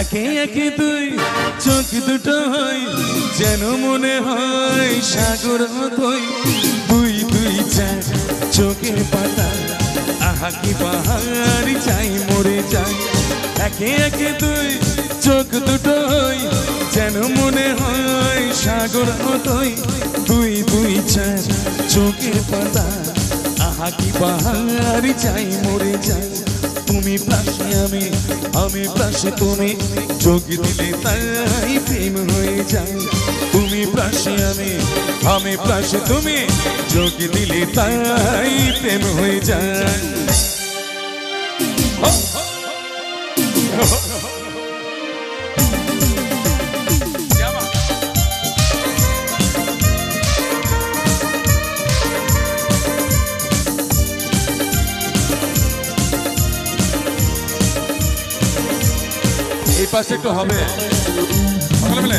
একে একে তুই চোখ দুটো হয়, যেন মনে হয় সাগর হতই। দুই দুই, চার, চোখের পাতা, আহা কি পাহাড় চাই মরে যাই। একে একে তুই চোখ দুটো হয়, যেন মনে হয় সাগর হতই। দুই দুই, চার, চোখের পাতা আহা কি পাহাড় চাই মরে যাই। তুমি পাশে আমি আমি পাশে তুমি। যোগ দিলে তাই প্রেম হয়ে যায়। তুমি পাশে আমি আমি পাশে তুমি। যোগ দিলে তাই প্রেম হয়ে যায়। এই পাশে একটু হবে। মিলে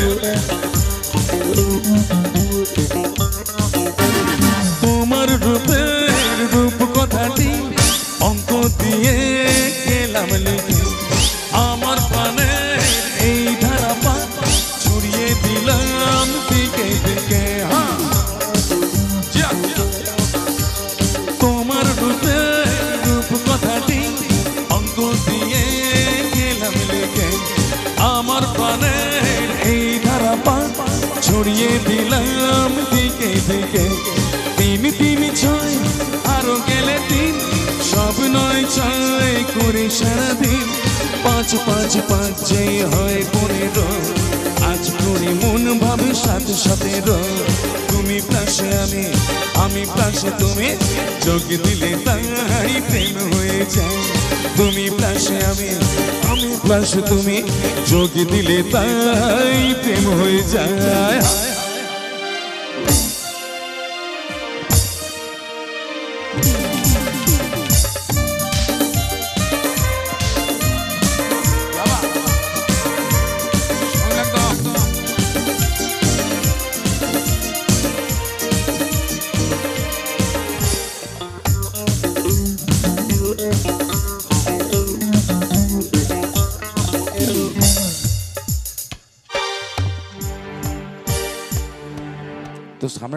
আমার প্রাণের এই ধারা পা ছড়িয়ে দিলাম দিকে দিকে। তিন তিন ছয়, আরও গেলে তিন। সব নয় ছয় করে সারাদিন। পাঁচ পাঁচ পাঁচ যে হয় পনেরো। আজ করে মন ভাবে সাথে সাথে তুমি পাশে আমি আমি পাশে তুমি, যোগ দিলে তাই প্রেম হয়ে যায়। তুমি পাশে আমি আমি পাশে তুমি, যোগ দিলে তাই প্রেম হয়ে যায়। Santos Hammer